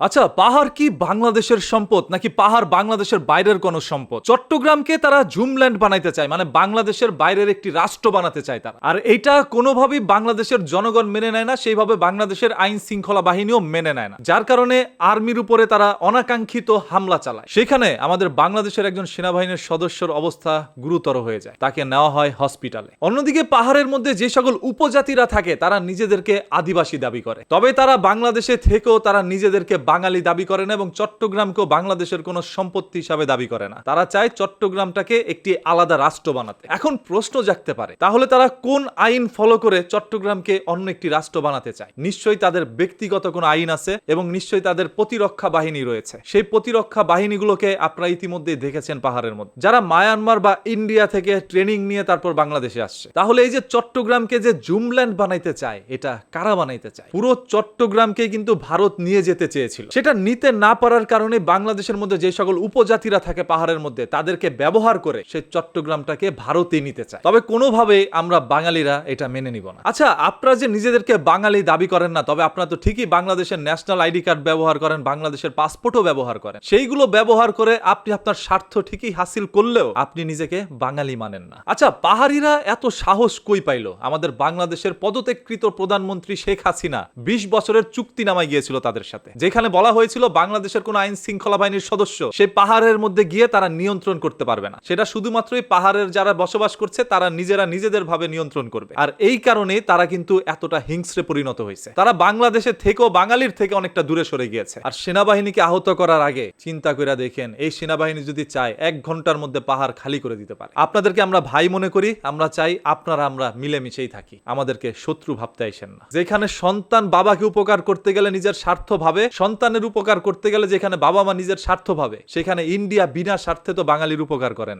আচ্ছা পাহাড় কি বাংলাদেশের সম্পদ নাকি পাহাড় বাংলাদেশের বাইরের কোনো সম্পদ? চট্টগ্রামকে তারা জুমল্যান্ড বানাইতে চায় মানে বাংলাদেশের বাইরের একটি রাষ্ট্র বানাতে চায় তারা। আর এটা কোনোভাবেই বাংলাদেশের জনগণ মেনে নেয় না, সেইভাবে বাংলাদেশের আইন শৃঙ্খলা বাহিনীও মেনে নেয় না। যার কারণে আর্মির উপরে তারা অনাকাঙ্ক্ষিত হামলা চালায়। সেখানে আমাদের বাংলাদেশের একজন সেনাবাহিনীর সদস্যর অবস্থা গুরুতর হয়ে যায়। তাকে নেওয়া হয় হসপিটালে। অন্যদিকে পাহাড়ের মধ্যে যে সকল উপজাতিরা থাকে, তারা নিজেদেরকে আদিবাসী দাবি করে। তবে তারা বাংলাদেশে থেকেও তারা নিজেদেরকে বাঙালি দাবি করে না এবং চট্টগ্রামকেও বাংলাদেশের কোনো সম্পত্তি হিসাবে দাবি করে না। তারা চায় চট্টগ্রামটাকে একটি আলাদা রাষ্ট্র বানাতে। এখন প্রশ্ন জাগতে পারে, তাহলে তারা কোন আইন ফলো করে চট্টগ্রামকে অন্য একটি রাষ্ট্র বানাতে চায়? নিশ্চয়ই তাদের ব্যক্তিগত কোনো আইন আছে এবং নিশ্চয়ই তাদের প্রতিরক্ষা বাহিনী রয়েছে। সেই প্রতিরক্ষা বাহিনীগুলোকে আপনারা ইতিমধ্যেই দেখেছেন পাহাড়ের মধ্যে। যারা মায়ানমার বা ইন্ডিয়া থেকে ট্রেনিং নিয়ে তারপর বাংলাদেশে আসছে, তাহলে এই যে চট্টগ্রামকে যে জুমল্যান্ড বানাইতে চায়, এটা কারা বানাইতে চায়? পুরো চট্টগ্রামকে কিন্তু ভারত নিয়ে যেতে চেয়েছিল সেটা নিতে না পারার কারণে বাংলাদেশের মধ্যে যে সকল উপজাতিরা থাকে পাহাড়ের মধ্যে, তাদেরকে ব্যবহার করে সে চট্টগ্রামটাকে ভারতে নিতে চায়। তবে কোনোভাবে আমরা বাঙালিরা এটা মেনে নিব না। আচ্ছা আপনারা যে নিজেদেরকে বাঙালি দাবি করেন না, তবে আপনারা তো ঠিকই বাংলাদেশের ন্যাশনাল আইডি কার্ড ব্যবহার করেন, বাংলাদেশের পাসপোর্টও ব্যবহার করেন। সেইগুলো ব্যবহার করে আপনি আপনার স্বার্থ ঠিকই হাসিল করলেও আপনি নিজেকে বাঙালি মানেন না। আচ্ছা পাহাড়িরা এত সাহস কই পাইলো? আমাদের বাংলাদেশের পদত্যাগকৃত প্রধানমন্ত্রী শেখ হাসিনা বিশ বছরের চুক্তি নামায় গিয়েছিল তাদের সাথে, যেখানে বলা হয়েছিল বাংলাদেশের কোন আইন শৃঙ্খলা বাহিনীর সদস্য সেই পাহাড়ের মধ্যে গিয়ে তারা নিয়ন্ত্রণ করতে পারবে না। সেটা শুধুমাত্রই পাহাড়ের যারা বসবাস করছে, তারা নিজেরা নিজেদের ভাবে নিয়ন্ত্রণ করবে। আর এই কারণে তারা কিন্তু এতটা হিংস্রে পরিণত হয়েছে। তারা বাংলাদেশের থেকেও বাঙালির থেকে অনেকটা দূরে সরে গিয়েছে। আর সেনাবাহিনীকে আহত করার আগে চিন্তা করে দেখেন, এই সেনাবাহিনী যদি চায়, এক ঘণ্টার মধ্যে পাহাড় খালি করে দিতে পারে। আপনাদেরকে আমরা ভাই মনে করি, আমরা চাই আপনারা আমরা মিলেমিশেই থাকি। আমাদেরকে শত্রু ভাবতে আইসেন না। যেখানে সন্তান বাবাকে উপকার করতে গেলে নিজের স্বার্থ ভাবে সন্তানের উপকার করতে গেলে যেখানে বাবা মা নিজের স্বার্থ ভাবে, সেখানে ইন্ডিয়া বিনা স্বার্থে তো বাঙালির উপকার করে নাই।